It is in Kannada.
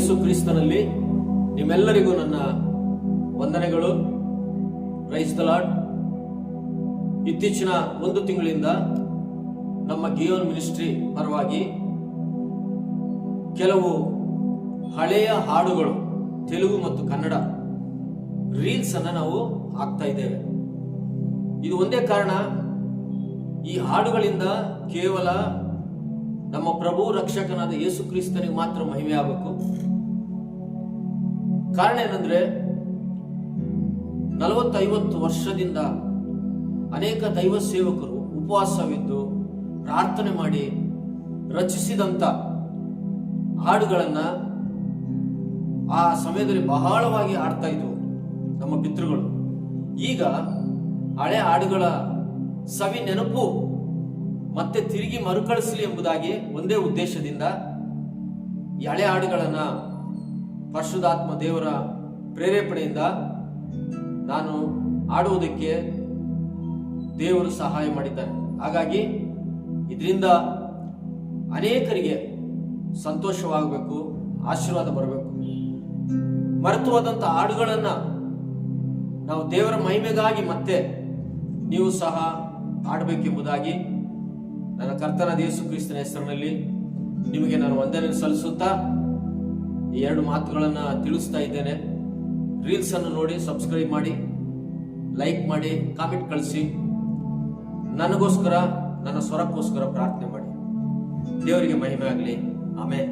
ಯೇಸು ಕ್ರಿಸ್ತನಲ್ಲಿ ನಿಮ್ಮೆಲ್ಲರಿಗೂ ನನ್ನ ವಂದನೆಗಳು. ಪ್ರೈಸ್ ಲಾಡ್ ಇತ್ತೀಚಿನ ಒಂದು ತಿಂಗಳಿಂದ ನಮ್ಮ ಗಿಯೋನ್ ಮಿನಿಸ್ಟ್ರಿ ಪರವಾಗಿ ಕೆಲವು ಹಳೆಯ ಹಾಡುಗಳು, ತೆಲುಗು ಮತ್ತು ಕನ್ನಡ ರೀಲ್ಸ್ ಅನ್ನ ನಾವು ಹಾಕ್ತಾ ಇದ್ದೇವೆ. ಇದು ಒಂದೇ ಕಾರಣ, ಈ ಹಾಡುಗಳಿಂದ ಕೇವಲ ನಮ್ಮ ಪ್ರಭು ರಕ್ಷಕನಾದ ಯೇಸು ಕ್ರಿಸ್ತನಿಗೆ ಮಾತ್ರ ಮಹಿಮೆ ಆಗಬೇಕು ಕಾರಣ ಏನಂದ್ರೆ ನಲವತ್ತೈವತ್ತು ವರ್ಷದಿಂದ ಅನೇಕ ದೈವ ಸೇವಕರು ಉಪವಾಸವಿದ್ದು ಪ್ರಾರ್ಥನೆ ಮಾಡಿ ರಚಿಸಿದಂತ ಹಾಡುಗಳನ್ನ ಆ ಸಮಯದಲ್ಲಿ ಬಹಳವಾಗಿ ಆಡ್ತಾ ಇದ್ವು ನಮ್ಮ ಪಿತೃಗಳು. ಈಗ ಹಳೆ ಹಾಡುಗಳ ಸವಿ ನೆನಪು ಮತ್ತೆ ತಿರುಗಿ ಮರುಕಳಿಸಲಿ ಎಂಬುದಾಗಿ ಒಂದೇ ಉದ್ದೇಶದಿಂದ ಈ ಹಳೆ ಹಾಡುಗಳನ್ನ ಪರಿಶುದ್ಧಾತ್ಮ ದೇವರ ಪ್ರೇರೇಪಣೆಯಿಂದ ನಾನು ಆಡುವುದಕ್ಕೆ ದೇವರು ಸಹಾಯ ಮಾಡಿದ್ದಾರೆ. ಹಾಗಾಗಿ ಇದರಿಂದ ಅನೇಕರಿಗೆ ಸಂತೋಷವಾಗಬೇಕು, ಆಶೀರ್ವಾದ ಬರಬೇಕು. ಮರೆತುವಾದಂಥ ಹಾಡುಗಳನ್ನು ನಾವು ದೇವರ ಮಹಿಮೆಗಾಗಿ ಮತ್ತೆ ನೀವು ಸಹ ಆಡಬೇಕೆಂಬುದಾಗಿ ನನ್ನ ಕರ್ತನ ಯೇಸು ಕ್ರಿಸ್ತನ ಹೆಸರಿನಲ್ಲಿ ನಿಮಗೆ ನಾನು ವಂದನೆ ಸಲ್ಲಿಸುತ್ತಾ ಈ ಎರಡು ಮಾತುಗಳನ್ನು ತಿಳಿಸ್ತಾ ಇದ್ದೇನೆ. ರೀಲ್ಸ್ ಅನ್ನು ನೋಡಿ ಸಬ್ಸ್ಕ್ರೈಬ್ ಮಾಡಿ ಲೈಕ್ ಮಾಡಿ ಕಾಮೆಂಟ್ ಕಳಿಸಿ. ನನಗೋಸ್ಕರ, ನನ್ನ ಸ್ವರಕ್ಕೋಸ್ಕರ ಪ್ರಾರ್ಥನೆ ಮಾಡಿ. ದೇವರಿಗೆ ಮಹಿಮೆ ಆಗಲಿ ಆಮೇಲೆ